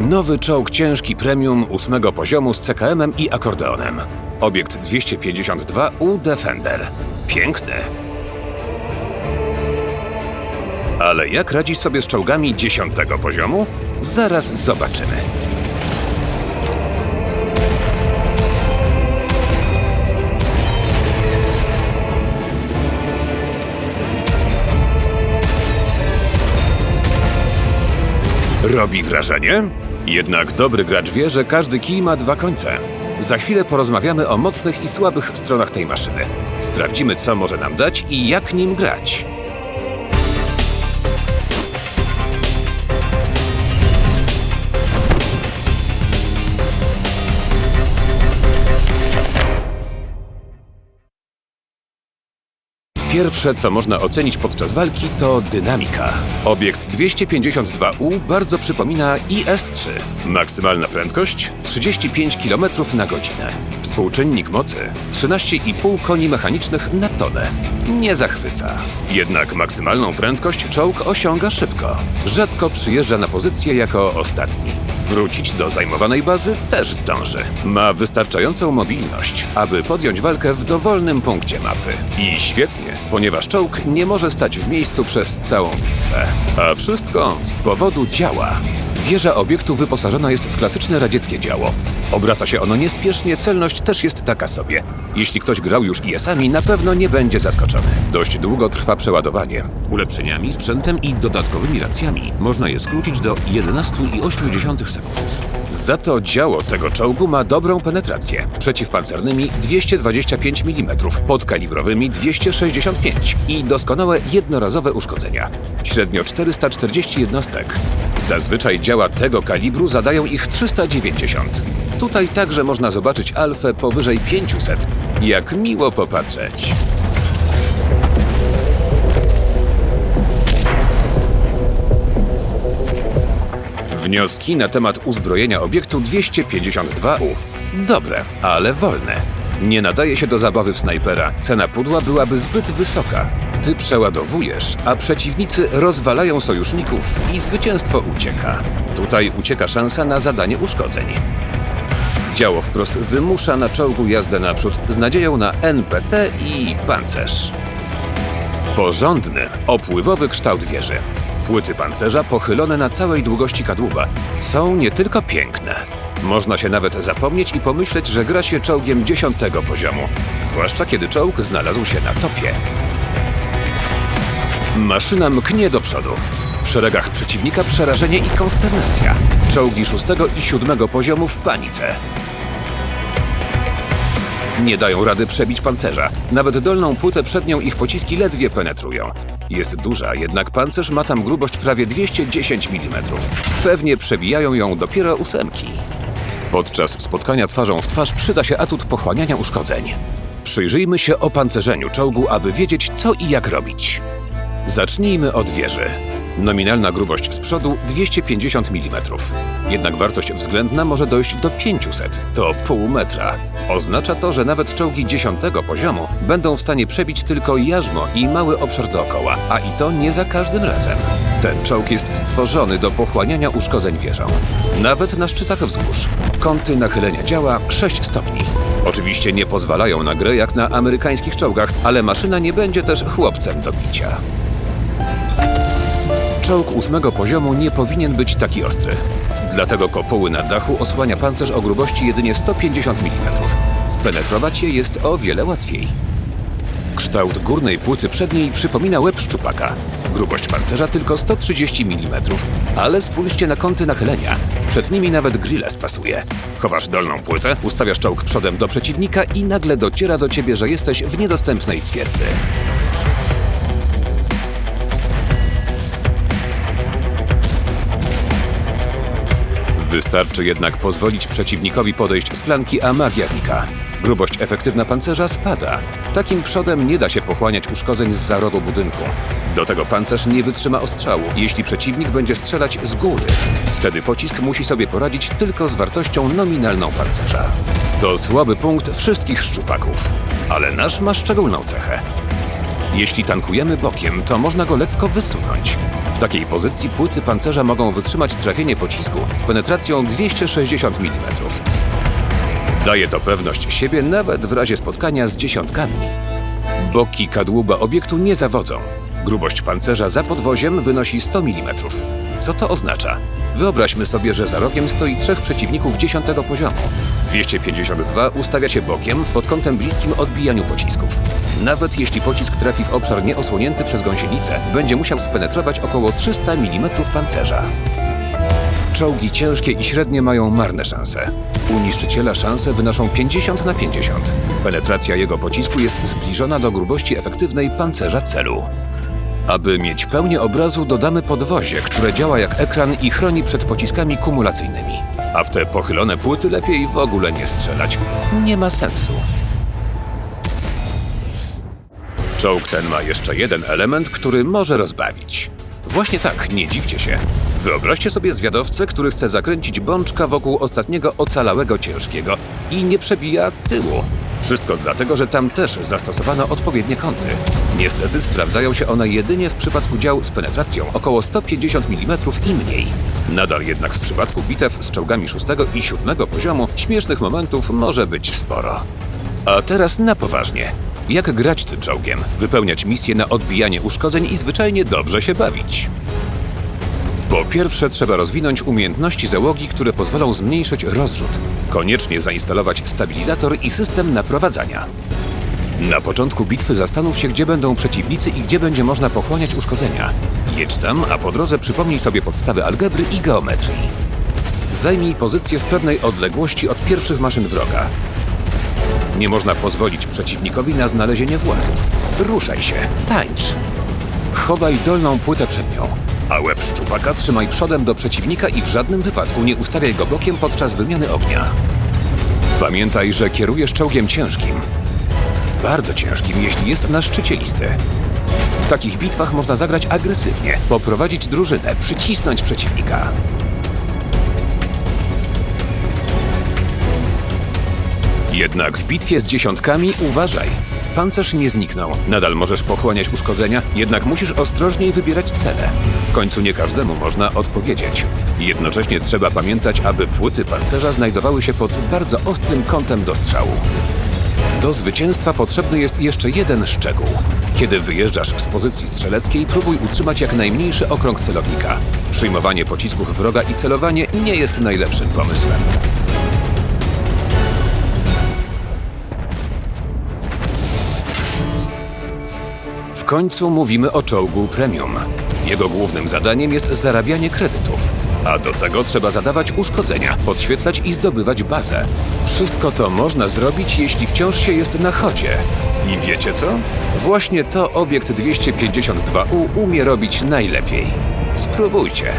Nowy czołg ciężki premium ósmego poziomu z CKM-em i akordeonem. Obiekt 252U Defender. Piękny. Ale jak radzi sobie z czołgami dziesiątego poziomu? Zaraz zobaczymy. Robi wrażenie? Jednak dobry gracz wie, że każdy kij ma dwa końce. Za chwilę porozmawiamy o mocnych i słabych stronach tej maszyny. Sprawdzimy, co może nam dać i jak nim grać. Pierwsze, co można ocenić podczas walki, to dynamika. Obiekt 252U bardzo przypomina IS-3. Maksymalna prędkość 35 km na godzinę. Współczynnik mocy 13,5 koni mechanicznych na tonę. Nie zachwyca. Jednak maksymalną prędkość czołg osiąga szybko. Rzadko przyjeżdża na pozycję jako ostatni. Wrócić do zajmowanej bazy też zdąży. Ma wystarczającą mobilność, aby podjąć walkę w dowolnym punkcie mapy. I świetnie, ponieważ czołg nie może stać w miejscu przez całą bitwę. A wszystko z powodu działa. Wieża obiektu wyposażona jest w klasyczne radzieckie działo. Obraca się ono niespiesznie, celność też jest taka sobie. Jeśli ktoś grał już IS-ami, na pewno nie będzie zaskoczony. Dość długo trwa przeładowanie. Ulepszeniami, sprzętem i dodatkowymi racjami można je skrócić do 11,8 sekund. Za to działo tego czołgu ma dobrą penetrację. Przeciwpancernymi 225 mm, podkalibrowymi 265 i doskonałe jednorazowe uszkodzenia. Średnio 440 jednostek. Zazwyczaj działa tego kalibru zadają ich 390. Tutaj także można zobaczyć alfę powyżej 500. Jak miło popatrzeć. Wnioski na temat uzbrojenia obiektu 252U. Dobre, ale wolne. Nie nadaje się do zabawy w snajpera. Cena pudła byłaby zbyt wysoka. Ty przeładowujesz, a przeciwnicy rozwalają sojuszników i zwycięstwo ucieka. Tutaj ucieka szansa na zadanie uszkodzeń. Działo wprost wymusza na czołgu jazdę naprzód z nadzieją na NPT i pancerz. Porządny, opływowy kształt wieży. Płyty pancerza pochylone na całej długości kadłuba są nie tylko piękne. Można się nawet zapomnieć i pomyśleć, że gra się czołgiem dziesiątego poziomu, zwłaszcza kiedy czołg znalazł się na topie. Maszyna mknie do przodu. W szeregach przeciwnika przerażenie i konsternacja. Czołgi szóstego i siódmego poziomu w panice. Nie dają rady przebić pancerza. Nawet dolną płytę przednią ich pociski ledwie penetrują. Jest duża, jednak pancerz ma tam grubość prawie 210 mm. Pewnie przebijają ją dopiero ósemki. Podczas spotkania twarzą w twarz przyda się atut pochłaniania uszkodzeń. Przyjrzyjmy się opancerzeniu czołgu, aby wiedzieć co i jak robić. Zacznijmy od wieży. Nominalna grubość z przodu 250 mm. Jednak wartość względna może dojść do 500. To pół metra. Oznacza to, że nawet czołgi 10 poziomu będą w stanie przebić tylko jarzmo i mały obszar dookoła, a i to nie za każdym razem. Ten czołg jest stworzony do pochłaniania uszkodzeń wieżą. Nawet na szczytach wzgórz. Kąty nachylenia działa 6 stopni. Oczywiście nie pozwalają na grę jak na amerykańskich czołgach, ale maszyna nie będzie też chłopcem do bicia. Czołg ósmego poziomu nie powinien być taki ostry. Dlatego kopuły na dachu osłania pancerz o grubości jedynie 150 mm. Spenetrować je jest o wiele łatwiej. Kształt górnej płyty przedniej przypomina łeb szczupaka. Grubość pancerza tylko 130 mm, ale spójrzcie na kąty nachylenia. Przed nimi nawet grille spasuje. Chowasz dolną płytę, ustawiasz czołg przodem do przeciwnika i nagle dociera do ciebie, że jesteś w niedostępnej twierdzy. Wystarczy jednak pozwolić przeciwnikowi podejść z flanki, a magia znika. Grubość efektywna pancerza spada. Takim przodem nie da się pochłaniać uszkodzeń z za rogu budynku. Do tego pancerz nie wytrzyma ostrzału, jeśli przeciwnik będzie strzelać z góry. Wtedy pocisk musi sobie poradzić tylko z wartością nominalną pancerza. To słaby punkt wszystkich szczupaków. Ale nasz ma szczególną cechę. Jeśli tankujemy bokiem, to można go lekko wysunąć. Takiej pozycji płyty pancerza mogą wytrzymać trafienie pocisku z penetracją 260 mm. Daje to pewność siebie nawet w razie spotkania z dziesiątkami. Boki kadłuba obiektu nie zawodzą. Grubość pancerza za podwoziem wynosi 100 mm. Co to oznacza? Wyobraźmy sobie, że za rogiem stoi trzech przeciwników dziesiątego poziomu. 252 ustawia się bokiem pod kątem bliskim odbijaniu pocisków. Nawet jeśli pocisk trafi w obszar nieosłonięty przez gąsienicę, będzie musiał spenetrować około 300 mm pancerza. Czołgi ciężkie i średnie mają marne szanse. U niszczyciela szanse wynoszą 50 na 50. Penetracja jego pocisku jest zbliżona do grubości efektywnej pancerza celu. Aby mieć pełnię obrazu, dodamy podwozie, które działa jak ekran i chroni przed pociskami kumulacyjnymi. A w te pochylone płyty lepiej w ogóle nie strzelać. Nie ma sensu. Czołg ten ma jeszcze jeden element, który może rozbawić. Właśnie tak, nie dziwcie się. Wyobraźcie sobie zwiadowcę, który chce zakręcić bączka wokół ostatniego ocalałego ciężkiego i nie przebija tyłu. Wszystko dlatego, że tam też zastosowano odpowiednie kąty. Niestety sprawdzają się one jedynie w przypadku dział z penetracją około 150 mm i mniej. Nadal jednak w przypadku bitew z czołgami 6 i 7 poziomu śmiesznych momentów może być sporo. A teraz na poważnie. Jak grać tym czołgiem? Wypełniać misje na odbijanie uszkodzeń i zwyczajnie dobrze się bawić. Po pierwsze, trzeba rozwinąć umiejętności załogi, które pozwolą zmniejszyć rozrzut. Koniecznie zainstalować stabilizator i system naprowadzania. Na początku bitwy zastanów się, gdzie będą przeciwnicy i gdzie będzie można pochłaniać uszkodzenia. Jedź tam, a po drodze przypomnij sobie podstawy algebry i geometrii. Zajmij pozycję w pewnej odległości od pierwszych maszyn wroga. Nie można pozwolić przeciwnikowi na znalezienie włazów. Ruszaj się, tańcz. Chowaj dolną płytę przed nią, a łeb szczupaka trzymaj przodem do przeciwnika i w żadnym wypadku nie ustawiaj go bokiem podczas wymiany ognia. Pamiętaj, że kierujesz czołgiem ciężkim. Bardzo ciężkim, jeśli jest na szczycie listy. W takich bitwach można zagrać agresywnie, poprowadzić drużynę, przycisnąć przeciwnika. Jednak w bitwie z dziesiątkami uważaj. Pancerz nie zniknął. Nadal możesz pochłaniać uszkodzenia, jednak musisz ostrożniej wybierać cele. W końcu nie każdemu można odpowiedzieć. Jednocześnie trzeba pamiętać, aby płyty pancerza znajdowały się pod bardzo ostrym kątem do strzału. Do zwycięstwa potrzebny jest jeszcze jeden szczegół. Kiedy wyjeżdżasz z pozycji strzeleckiej, próbuj utrzymać jak najmniejszy okrąg celownika. Przyjmowanie pocisków wroga i celowanie nie jest najlepszym pomysłem. Końcu mówimy o czołgu premium. Jego głównym zadaniem jest zarabianie kredytów. A do tego trzeba zadawać uszkodzenia, podświetlać i zdobywać bazę. Wszystko to można zrobić, jeśli wciąż się jest na chodzie. I wiecie co? Właśnie to obiekt 252U umie robić najlepiej. Spróbujcie.